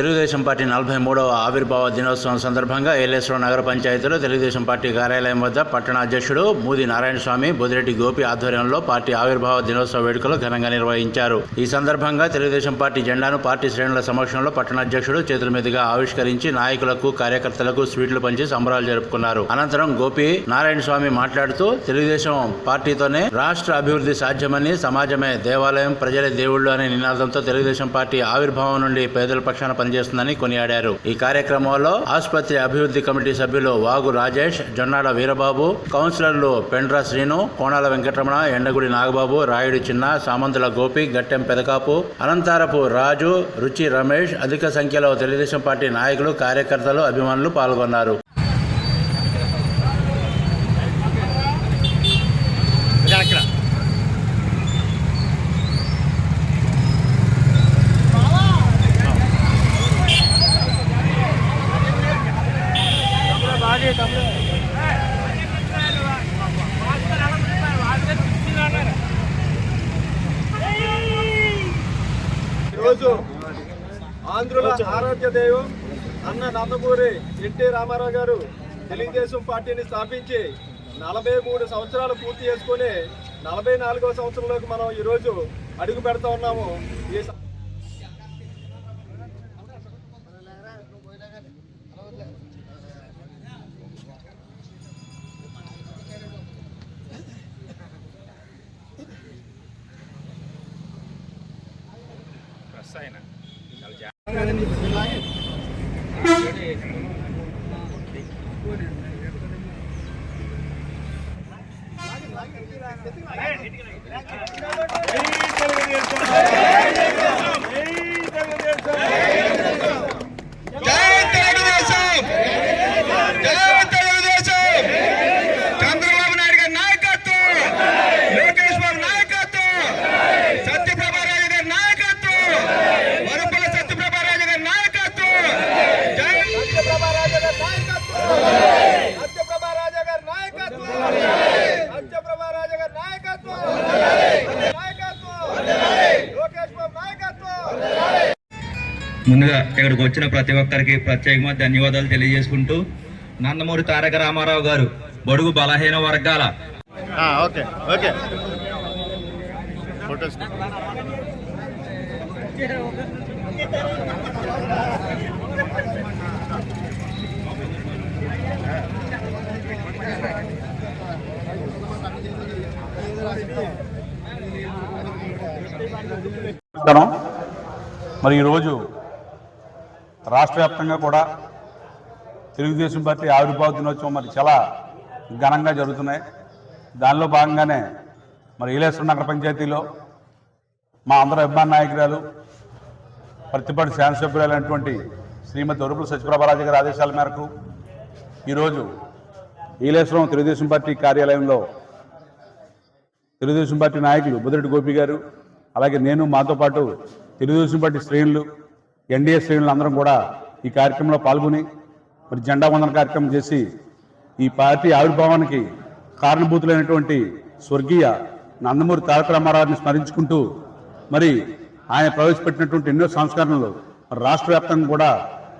Telugu Desam party నలభై మూడవ ఆవిర్భావ దినోత్సవం సందర్భంగా ఏలేశ్వరం నగర పంచాయతీలో తెలుగుదేశం పార్టీ కార్యాలయం వద్ద పట్టణ అధ్యక్షుడు మూది నారాయణ స్వామి బుదిరెడ్డి గోపి ఆధ్వర్యంలో పార్టీ ఆవిర్భావ దినోత్సవ వేడుకలు ఘనంగా నిర్వహించారు. ఈ సందర్భంగా తెలుగుదేశం పార్టీ జెండాను పార్టీ శ్రేణుల సమక్షంలో పట్టణ అధ్యక్షుడు చేతుల మీదుగా ఆవిష్కరించి నాయకులకు కార్యకర్తలకు స్వీట్లు పంచి సంబరాలు జరుపుకున్నారు. అనంతరం గోపి నారాయణ స్వామి మాట్లాడుతూ తెలుగుదేశం పార్టీతోనే రాష్ట్ర అభివృద్ధి సాధ్యమని సమాజమే దేవాలయం ప్రజలే దేవుళ్ళు అనే నినాదంతో తెలుగుదేశం పార్టీ ఆవిర్భావం నుండి పేదల పక్షాన పనిచేస్తుందని కొనియాడారు. ఈ కార్యక్రమంలో ఆసుపత్రి అభివృద్ధి కమిటీ సభ్యులు వాగు రాజేష్ జొన్నాడ వీరబాబు కౌన్సిలర్లు పెండ్ర శ్రీను కోణాల వెంకటరమణ ఎండగుడి నాగబాబు రాయుడు చిన్న సామంతుల గోపి గట్టెం పెదకాపు అనంతారపు రాజు రుచి రమేష్ అధిక సంఖ్యలో తెలుగుదేశం పార్టీ నాయకులు కార్యకర్తలు అభిమానులు పాల్గొన్నారు. ఆంధ్రుల ఆరోగ్య దైవం అన్న నందమూరి ఎన్టీ రామారావు గారు తెలుగుదేశం పార్టీని స్థాపించి నలభై మూడు సంవత్సరాలు పూర్తి చేసుకొని నలభై నాలుగో సంవత్సరంలోకి మనం ఈరోజు అడుగు పెడతా ఉన్నాము. ఈ 안녕 하. ముందుగా ఇక్కడికి వచ్చిన ప్రతి ఒక్కరికి ప్రత్యేకంగా ధన్యవాదాలు తెలియజేసుకుంటూ నందమూరి తారక రామారావు గారు బడుగు బలహీన వర్గాల. Okay okay. నమస్కారం. మరి ఈరోజు రాష్ట్ర వ్యాప్తంగా కూడా తెలుగుదేశం పార్టీ ఆవిర్భావ దినోత్సవం మరి చాలా ఘనంగా జరుగుతున్నాయి. దానిలో భాగంగానే మరి ఈలేశ్వర నగర పంచాయతీలో మా అందరూ అభిమాన నాయకురాలు ప్రతిపాటి శాసనసభ్యులైనటువంటి శ్రీమతి ఒరుపుల సత్యప్రభారాజు గారి ఆదేశాల మేరకు ఈరోజు ఈలేశ్వరం తెలుగుదేశం పార్టీ కార్యాలయంలో తెలుగుదేశం పార్టీ నాయకులు బుదిరెడ్డి గోపి గారు అలాగే నేను మాతో పాటు తెలుగుదేశం పార్టీ శ్రేణులు ఎన్డీఏ శ్రేణులు అందరం కూడా ఈ కార్యక్రమంలో పాల్గొని మరి జెండా వందన కార్యక్రమం చేసి ఈ పార్టీ ఆవిర్భావానికి కారణభూతులైనటువంటి స్వర్గీయ నందమూరి తారక రామారావుని స్మరించుకుంటూ మరి ఆయన ప్రవేశపెట్టినటువంటి ఎన్నో సంస్కరణలు రాష్ట్ర వ్యాప్తంగా కూడా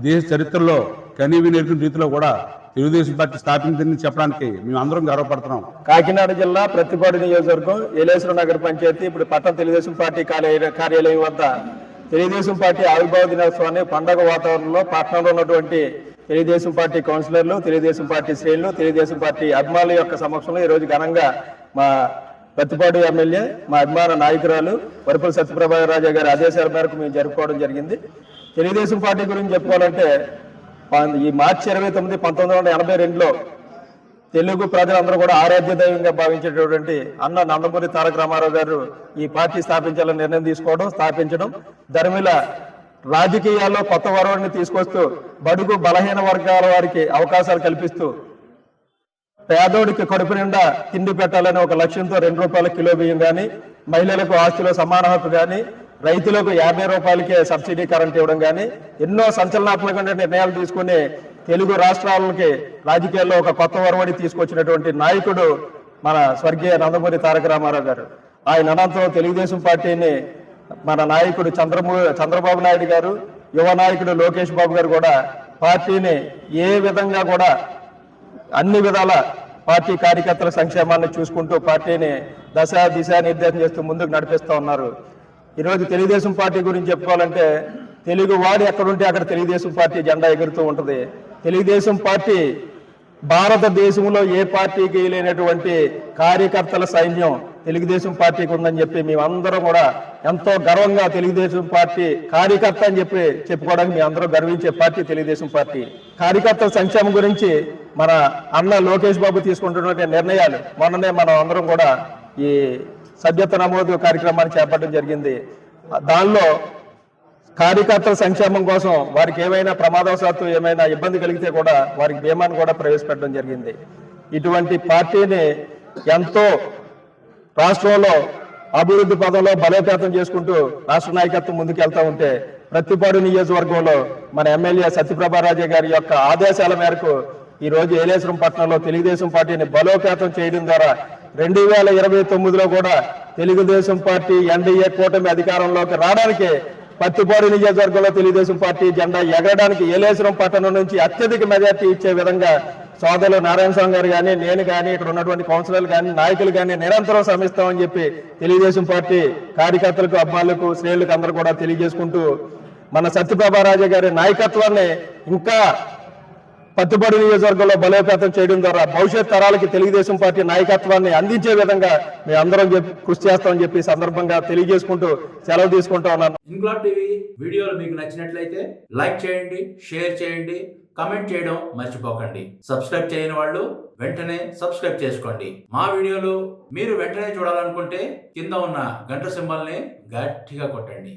దేశ చరిత్రలో కనీవి నేర్పిన రీతిలో కూడా తెలుగుదేశం పార్టీ స్థాపించిందని చెప్పడానికి మేము అందరం గర్వపడుతున్నాం. కాకినాడ జిల్లా ప్రతిపాడు నియోజకవర్గం ఏలేశ్వర నగర పంచాయతీ ఇప్పుడు పట్టణ తెలుగుదేశం పార్టీ కార్యాలయ- కార్యాలయం వద్ద తెలుగుదేశం పార్టీ ఆవిర్భావ దినోత్సవాన్ని పండగ వాతావరణంలో పట్టణంలో ఉన్నటువంటి తెలుగుదేశం పార్టీ కౌన్సిలర్లు తెలుగుదేశం పార్టీ శ్రేణులు తెలుగుదేశం పార్టీ అభిమానుల యొక్క సమక్షంలో ఈరోజు ఘనంగా మా ప్రతిపాడు ఎమ్మెల్యే మా అభిమాన నాయకురాలు వరపుల సత్యప్రభారాజా గారి ఆదేశాల మేరకు మేము జరుపుకోవడం జరిగింది. తెలుగుదేశం పార్టీ గురించి చెప్పుకోవాలంటే ఈ మార్చి ఇరవై తొమ్మిది పంతొమ్మిది వందల ఎనభై రెండులో తెలుగు ప్రజలందరూ కూడా ఆరాధ్య దైవంగా భావించేటటువంటి అన్న నందమూరి తారక రామారావు గారు ఈ పార్టీ స్థాపించాలని నిర్ణయం తీసుకోవడం స్థాపించడం. ధర్మిల రాజకీయాల్లో కొత్త వరవడిని తీసుకొస్తూ బడుగు బలహీన వర్గాల వారికి అవకాశాలు కల్పిస్తూ పేదోడికి కడుపు నిండా తిండి పెట్టాలనే ఒక లక్ష్యంతో రెండు రూపాయల కిలో బియ్యం కానీ మహిళలకు ఆస్తిలో సమాన హక్కు కానీ రైతులకు యాభై రూపాయలకే సబ్సిడీ కరెంట్ ఇవ్వడం కానీ ఎన్నో సంచలనాత్మకమైన నిర్ణయాలు తీసుకుని తెలుగు రాష్ట్రాలకి రాజకీయాల్లో ఒక కొత్త ఒరవడి తీసుకొచ్చినటువంటి నాయకుడు మన స్వర్గీయ నందమూరి తారక రామారావు గారు. ఆయన అనంతరం తెలుగుదేశం పార్టీని మన నాయకుడు చంద్రమూ చంద్రబాబు నాయుడు గారు యువ నాయకుడు లోకేష్ బాబు గారు కూడా పార్టీని ఏ విధంగా కూడా అన్ని విధాల పార్టీ కార్యకర్తల సంక్షేమాన్ని చూసుకుంటూ పార్టీని దశ దిశ నిర్దేశం చేస్తూ ముందుకు నడిపిస్తూ ఉన్నారు. ఈరోజు తెలుగుదేశం పార్టీ గురించి చెప్పుకోవాలంటే తెలుగు వాడు ఎక్కడుంటే అక్కడ తెలుగుదేశం పార్టీ జెండా ఎగురుతూ ఉంటుంది. తెలుగుదేశం పార్టీ భారతదేశంలో ఏ పార్టీకి లేనటువంటి కార్యకర్తల సైన్యం తెలుగుదేశం పార్టీకి ఉందని చెప్పి మేమందరం కూడా ఎంతో గర్వంగా తెలుగుదేశం పార్టీ కార్యకర్త అని చెప్పి చెప్పుకోవడానికి మీ అందరూ గర్వించే పార్టీ తెలుగుదేశం పార్టీ. కార్యకర్తల సంక్షేమం గురించి మన అన్న లోకేష్ బాబు తీసుకుంటున్నటువంటి నిర్ణయాలు మొన్ననే మనం అందరం కూడా ఈ సభ్యత నమోదు కార్యక్రమాన్ని చేపట్టడం జరిగింది. దానిలో కార్యకర్తల సంక్షేమం కోసం వారికి ఏమైనా ప్రమాదవశాత్తు ఏమైనా ఇబ్బంది కలిగితే కూడా వారికి బీమాను కూడా ప్రవేశపెట్టడం జరిగింది. ఇటువంటి పార్టీని ఎంతో రాష్ట్రంలో అభివృద్ధి పదంలో బలోపేతం చేసుకుంటూ రాష్ట్ర నాయకత్వం ముందుకెళ్తా ఉంటే ప్రతిపాడు నియోజకవర్గంలో మన ఎమ్మెల్యే సత్యప్రభారాజే గారి యొక్క ఆదేశాల మేరకు ఈ రోజు ఏలేశ్వరం పట్టణంలో తెలుగుదేశం పార్టీని బలోపేతం చేయడం ద్వారా రెండు వేల ఇరవై తొమ్మిదిలో కూడా తెలుగుదేశం పార్టీ ఎన్డీఏ కూటమి అధికారంలోకి రావడానికి పత్తిపాడు నియోజకవర్గంలో తెలుగుదేశం పార్టీ జెండా ఎగరడానికి ఏలేశ్వరం పట్టణం నుంచి అత్యధిక మెజార్టీ ఇచ్చే విధంగా సోదరులు నారాయణ స్వామి గారు కానీ నేను కానీ ఇక్కడ ఉన్నటువంటి కౌన్సిలర్లు కానీ నాయకులు కానీ నిరంతరం శ్రమిస్తామని చెప్పి తెలుగుదేశం పార్టీ కార్యకర్తలకు అబ్బాయిలకు శ్రేణులకు అందరూ కూడా తెలియజేసుకుంటూ మన సత్యప్రభారాజు గారి నాయకత్వాన్ని ఇంకా పత్తిపాడు నియోజకవర్గంలో బలోపేతం చేయడం ద్వారా భవిష్యత్ తరాలకి తెలుగుదేశం పార్టీ నాయకత్వాన్ని అందించే విధంగా మేము అందరం కృషి చేస్తామని చెప్పి సందర్భంగా తెలియజేసుకుంటూ సెలవు తీసుకుంటా ఉన్నాను. ఇంక్లాబ్ టీవీ వీడియోలు మీకు నచ్చినట్లయితే లైక్ చేయండి షేర్ చేయండి కమెంట్ చేయడం మర్చిపోకండి. సబ్స్క్రైబ్ చేయని వాళ్ళు వెంటనే సబ్స్క్రైబ్ చేసుకోండి. మా వీడియోలు మీరు వెంటనే చూడాలనుకుంటే కింద ఉన్న గంట సింబల్ని గట్టిగా కొట్టండి.